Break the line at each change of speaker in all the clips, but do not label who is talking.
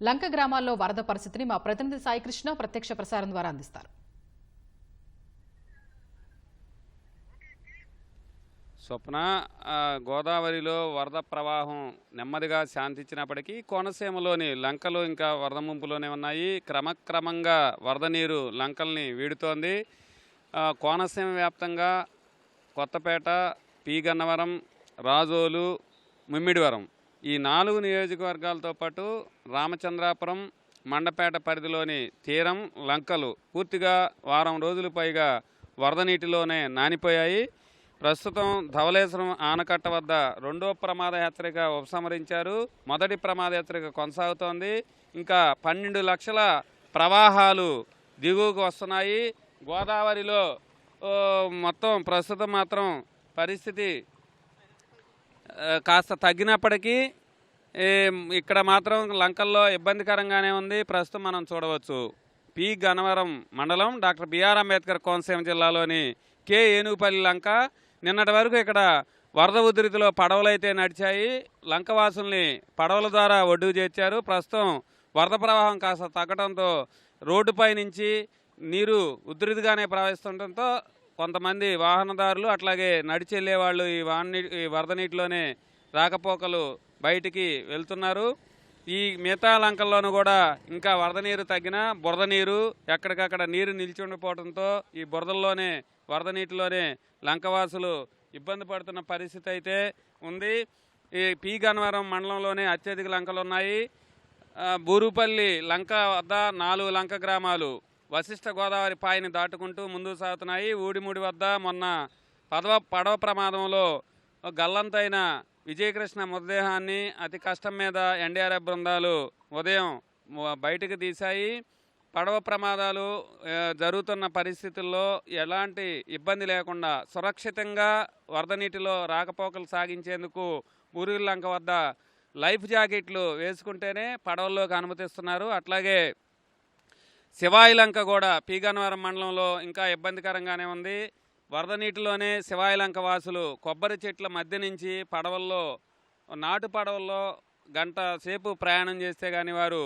లంక గ్రామాల్లో వరద పరిస్థితిని మా ప్రతినిధి సాయికృష్ణ ప్రత్యక్ష ప్రసారం ద్వారా అందిస్తారు.
స్వప్న గోదావరిలో వరద ప్రవాహం నెమ్మదిగా శాంతించినప్పటికీ కోనసీమలోని లంకలు ఇంకా వరద ముంపులోనే ఉన్నాయి. క్రమక్రమంగా వరద నీరు లంకల్ని వీడుతోంది. కోనసీమ వ్యాప్తంగా కొత్తపేట పీగన్నవరం రాజోలు ముమ్మిడివరం ఈ నాలుగు నియోజకవర్గాలతో పాటు రామచంద్రాపురం మండపేట పరిధిలోని తీరం లంకలు పూర్తిగా వారం రోజులు పైగా వరద నీటిలోనే నానిపోయాయి. ప్రస్తుతం ధవళేశ్వరం ఆనకట్ట వద్ద రెండో ప్రమాద హెచ్చరిక ఉపసంహరించారు. మొదటి ప్రమాద హెచ్చరిక కొనసాగుతోంది. ఇంకా పన్నెండు లక్షల ప్రవాహాలు దిగువకు వస్తున్నాయి. గోదావరిలో మొత్తం ప్రస్తుతం మాత్రం పరిస్థితి కాస్త తగ్గినప్పటికీ ఇక్కడ మాత్రం లంకల్లో ఇబ్బందికరంగానే ఉంది. ప్రస్తుతం మనం చూడవచ్చు. పి. గనవరం మండలం డాక్టర్ బిఆర్ అంబేద్కర్ కోనసీమ జిల్లాలోని కే. ఏనుగుపల్లి లంక. నిన్నటి వరకు ఇక్కడ వరద ఉధృతిలో పడవలైతే నడిచాయి. లంకవాసుల్ని పడవల ద్వారా ఒడ్డుకు చేర్చారు. ప్రస్తుతం వరద ప్రవాహం కాస్త తగ్గడంతో రోడ్డుపై నుంచి నీరు ఉధృతిగానే ప్రవహిస్తుండటంతో కొంతమంది వాహనదారులు అట్లాగే నడిచి వాళ్ళు ఈ వాన ఈ వరద నీటిలోనే రాకపోకలు బయటికి వెళ్తున్నారు. ఈ మిగతా లంకల్లోనూ కూడా ఇంకా వరద నీరు తగ్గినా బురద నీరు ఎక్కడికక్కడ నీరు నిలిచి ఉండిపోవడంతో ఈ బురదల్లోనే వరద నీటిలోనే లంకవాసులు ఇబ్బంది పడుతున్న పరిస్థితి అయితే ఉంది. ఈ పి. గన్నవరం మండలంలోనే అత్యధిక లంకలు ఉన్నాయి. బూరుపల్లి లంక వద్ద నాలుగు లంక గ్రామాలు వశిష్ఠ గోదావరి పాయని దాటుకుంటూ ముందుకు సాగుతున్నాయి. ఊడిముడి వద్ద మొన్న పదవ పడవ ప్రమాదంలో గల్లంతైన విజయకృష్ణ మృతదేహాన్ని అతి కష్టం మీద ఎన్డీఆర్ఎఫ్ బృందాలు ఉదయం బయటకు తీశాయి. పడవ ప్రమాదాలు జరుగుతున్న పరిస్థితుల్లో ఎలాంటి ఇబ్బంది లేకుండా సురక్షితంగా వరద నీటిలో రాకపోకలు సాగించేందుకు ఊరి లంక వద్ద లైఫ్ జాకెట్లు వేసుకుంటేనే పడవల్లోకి అనుమతిస్తున్నారు. అట్లాగే శివాయిలంక కూడా పీగనవరం మండలంలో ఇంకా ఇబ్బందికరంగానే ఉంది. వరద నీటిలోనే శివాయిలంక వాసులు కొబ్బరి చెట్ల మధ్య నుంచి పడవల్లో నాటు పడవల్లో గంట సేపు ప్రయాణం చేస్తే కానీ వారు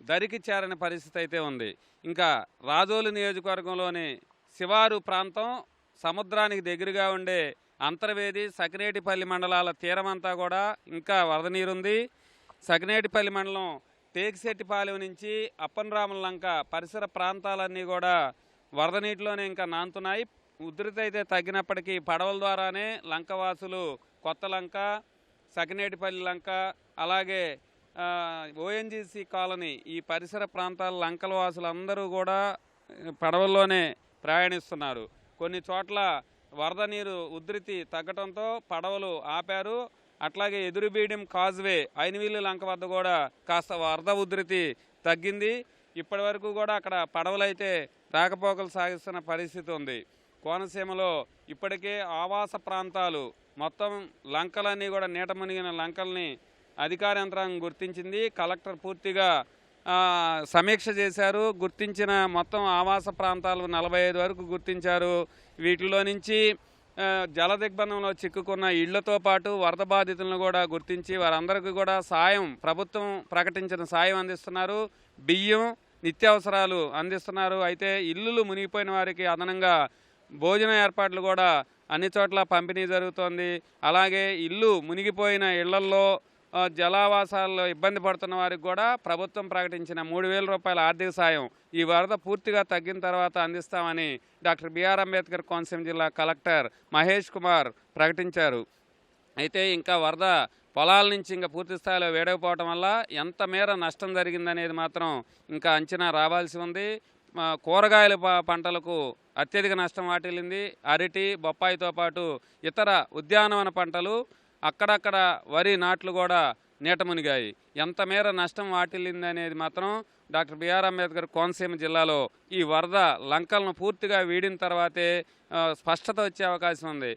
దరికి చేరని పరిస్థితి అయితే ఉంది. ఇంకా రాజోలు నియోజకవర్గంలోని శివారు ప్రాంతం సముద్రానికి దగ్గరగా ఉండే అంతర్వేది సకినేటిపల్లి మండలాల తీరమంతా కూడా ఇంకా వరద నీరుంది. సకినేటిపల్లి మండలం టేకిశెట్టిపాలెం నుంచి అప్పనరాముల లంక పరిసర ప్రాంతాలన్నీ కూడా వరద నీటిలోనే ఇంకా నానుతున్నాయి ఉధృతి అయితే తగ్గినప్పటికీ పడవల ద్వారానే లంకవాసులు కొత్త లంక సకినేటిపల్లి లంక అలాగే ఓఎన్జీసీ కాలనీ ఈ పరిసర ప్రాంతాల లంకల వాసులందరూ కూడా పడవల్లోనే ప్రయాణిస్తున్నారు. కొన్ని చోట్ల వరద నీరు ఉధృతి తగ్గడంతో పడవలు ఆపారు. అట్లాగే ఎదురుబీడియం కాజ్వే ఐనవీలు లంక వద్ద కూడా కాస్త వరద ఉధృతి తగ్గింది. ఇప్పటి వరకు కూడా అక్కడ పడవలైతే రాకపోకలు సాగిస్తున్న పరిస్థితి ఉంది. కోనసీమలో ఇప్పటికే ఆవాస ప్రాంతాలు మొత్తం లంకలన్నీ కూడా నీట మునిగిన లంకల్ని అధికార యంత్రాంగం గుర్తించింది. కలెక్టర్ పూర్తిగా సమీక్ష చేశారు. గుర్తించిన మొత్తం ఆవాస ప్రాంతాలు నలభై ఐదు వరకు గుర్తించారు. వీటిలో నుంచి జల దిగ్బంధంలో చిక్కుకున్న ఇళ్ళతో పాటు వరద బాధితులను కూడా గుర్తించి వారందరికీ కూడా సాయం ప్రభుత్వం ప్రకటించిన సాయం అందిస్తున్నారు. బియ్యం నిత్యావసరాలు అందిస్తున్నారు. అయితే ఇల్లులు మునిగిపోయిన వారికి అదనంగా భోజన ఏర్పాట్లు కూడా అన్ని చోట్ల పంపిణీ జరుగుతోంది. అలాగే ఇల్లు మునిగిపోయిన ఇళ్ళల్లో జలావాసాల్లో ఇబ్బంది పడుతున్న వారికి కూడా ప్రభుత్వం ప్రకటించిన మూడు వేల రూపాయల ఆర్థిక సాయం ఈ వరద పూర్తిగా తగ్గిన తర్వాత అందిస్తామని డాక్టర్ బిఆర్ అంబేద్కర్ కోనసీమ జిల్లా కలెక్టర్ మహేష్ కుమార్ ప్రకటించారు. అయితే ఇంకా వరద పొలాల నుంచి ఇంకా పూర్తి స్థాయిలో వేడకపోవటం వల్ల ఎంత మేర నష్టం జరిగిందనేది మాత్రం ఇంకా అంచనా రావాల్సి ఉంది. కూరగాయల పంటలకు అత్యధిక నష్టం వాటిల్లింది. అరటి బొప్పాయితో పాటు ఇతర ఉద్యానవన పంటలు అక్కడక్కడ వరి నాట్లు కూడా నీట మునిగాయి ఎంత మేర నష్టం వాటిల్లింది అనేది మాత్రం డాక్టర్ బిఆర్ అంబేద్కర్ కోనసీమ జిల్లాలో ఈ వరద లంకలను పూర్తిగా వీడిన తర్వాతే స్పష్టత వచ్చే అవకాశం ఉంది.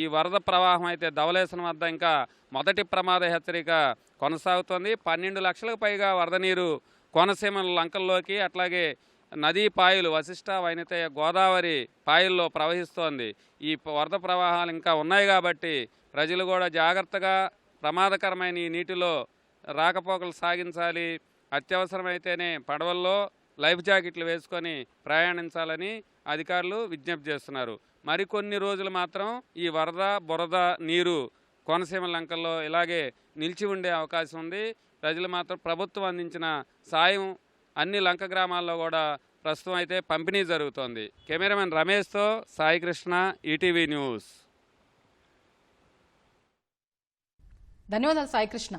ఈ వరద ప్రవాహం అయితే ధవలేసన వద్ద ఇంకా మొదటి ప్రమాద హెచ్చరిక కొనసాగుతోంది. పన్నెండు లక్షలకు పైగా వరద నీరు కోనసీమ లంకల్లోకి అట్లాగే నదీ పాయలు వశిష్ట వైనతయ గోదావరి పాయల్లో ప్రవహిస్తోంది. ఈ వరద ప్రవాహాలు ఇంకా ఉన్నాయి కాబట్టి ప్రజలు కూడా జాగ్రత్తగా ప్రమాదకరమైన ఈ నీటిలో రాకపోకలు సాగించాలి. అత్యవసరమైతేనే పడవల్లో లైఫ్ జాకెట్లు వేసుకొని ప్రయాణించాలని అధికారులు విజ్ఞప్తి చేస్తున్నారు. మరికొన్ని రోజులు మాత్రం ఈ వరద బురద నీరు కోనసీమ లంకల్లో ఇలాగే నిలిచి ఉండే అవకాశం ఉంది. ప్రజలు మాత్రం ప్రభుత్వం అందించిన సాయం అన్ని లంక గ్రామాల్లో కూడా ప్రస్తుతం అయితే పంపిణీ జరుగుతోంది. కెమెరామెన్ రమేష్తో సాయికృష్ణ ఈటీవీ న్యూస్.
ధన్యవాదాలు సాయికృష్ణ